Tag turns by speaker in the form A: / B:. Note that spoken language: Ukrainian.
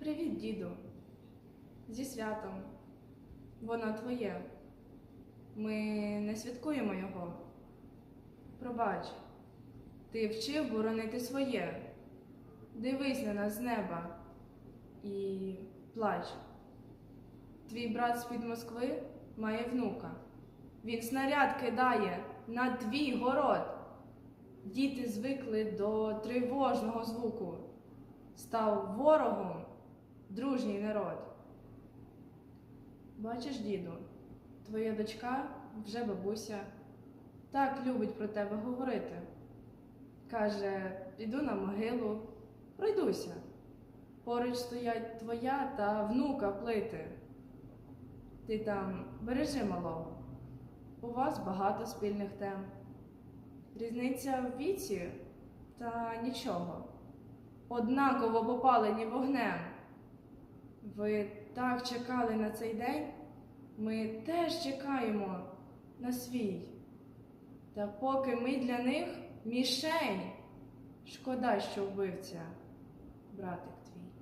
A: Привіт, діду. Зі святом. Воно твоє. Ми не святкуємо його. Пробач, ти вчив боронити своє. Дивись на нас з неба і плач. Твій брат з-під Москви має внука. Він снаряд кидає на твій город. Діти звикли до тривожного звуку. Став ворогом дружній народ. Бачиш, діду, твоя дочка, вже бабуся, так любить про тебе говорити. Каже, піду на могилу, пройдуся. Поруч стоять твоя та внука плити. Ти там бережи малого. У вас багато спільних тем. Різниця в віці та нічого. Однаково попалені вогнем. Ви так чекали на цей день, ми теж чекаємо на свій. Та поки ми для них мішень, шкода, що вбивця, братик твій.